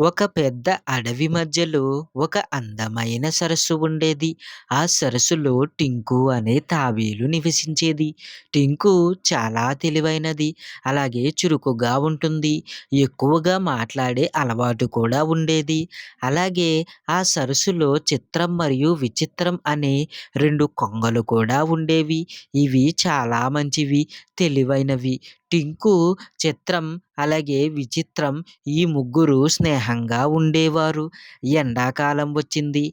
ఒక పెద్ద అడవి మధ్యలో ఒక అందమైన సరస్సు ఉండేది. ఆ సరస్సులో టింకు అనే తాబేలు నివసించేది. టింకు చాలా తెలివైనది. అలాగే చురుకుగా ఉంటుంది. ఎక్కువగా మాట్లాడే అలవాటు కూడా ఉండేది. అలాగే ఆ సరస్సులో చిత్రం మరియు విచిత్రం అనే రెండు కొంగలు కూడా ఉండేవి. ఇవి చాలా మంచివి, తెలివైనవి. టింకు, చిత్రం అలాగే విచిత్రం ఈ ముగ్గురు స్నేహంగా ఉండేవారు. ఎండాకాలం వచ్చింది.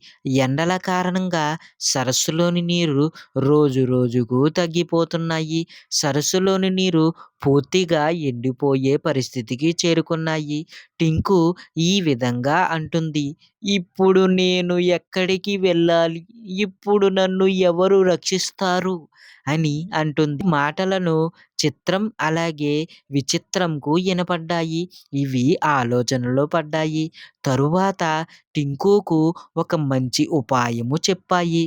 ఎండల కారణంగా సరస్సులోని నీరు రోజు రోజుకు తగ్గిపోతున్నాయి. సరస్సులోని నీరు పూర్తిగా ఎండిపోయే పరిస్థితికి చేరుకున్నాయి. టింకు ఈ విధంగా అంటుంది. ఇప్పుడు నేను ఎక్కడికి వెళ్ళాలి? ఇప్పుడు నన్ను ఎవరు రక్షిస్తారు? అని అంటుంది. మాటలను చిత్రం అలాగే విచిత్రంకు వినపడ్డాయి. ఇవి ఆలోచనలో పడ్డాయి. తరువాత టింకుకు ఒక మంచి ఉపాయము చెప్పాయి.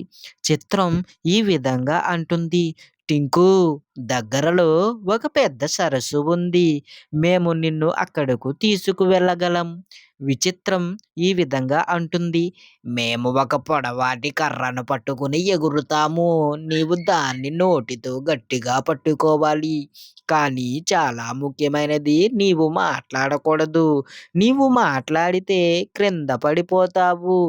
చిత్రం ఈ విధంగా అంటుంది. టింకు దగ్గరలో ఒక పెద్ద సరస్సు ఉంది. మేము నిన్ను అక్కడకు తీసుకువెళ్ళగలం. విచిత్రం ఈ విధంగా అంటుంది. మేము ఒక పొడవాటి కర్రను పట్టుకుని ఎగురుతాము. నీవు దాన్ని నోటితో గట్టిగా పట్టుకోవాలి. కానీ చాలా ముఖ్యమైనది నీవు మాట్లాడకూడదు. నీవు మాట్లాడితే క్రింద పడిపోతావు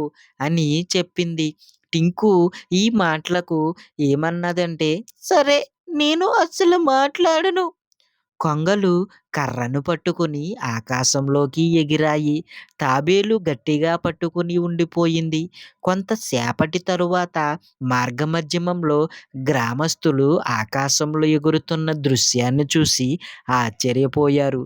అని చెప్పింది. టింకు ఈ మాటలకు ఏమన్నదంటే సరే నేను అస్సలు మాట్లాడను. కొంగలు కర్రను పట్టుకుని ఆకాశంలోకి ఎగిరాయి. తాబేలు గట్టిగా పట్టుకుని ఉండిపోయింది. కొంతసేపటి తరువాత మార్గమధ్యమంలో గ్రామస్తులు ఆకాశంలో ఎగురుతున్న దృశ్యాన్ని చూసి ఆశ్చర్యపోయారు.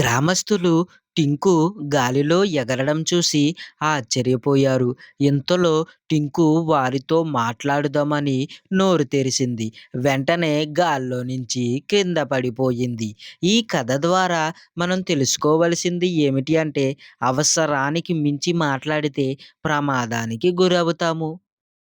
గ్రామస్తులు టింకు గాలిలో ఎగరడం చూసి ఆశ్చర్యపోయారు. ఇంతలో టింకు వారితో మాట్లాడుదామని నోరు తెరిసింది వెంటనే గాల్లో నుంచి కింద పడిపోయింది. ఈ కథ ద్వారా మనం తెలుసుకోవలసింది ఏమిటి అంటే అవసరానికి మించి మాట్లాడితే ప్రమాదానికి గురవుతాము.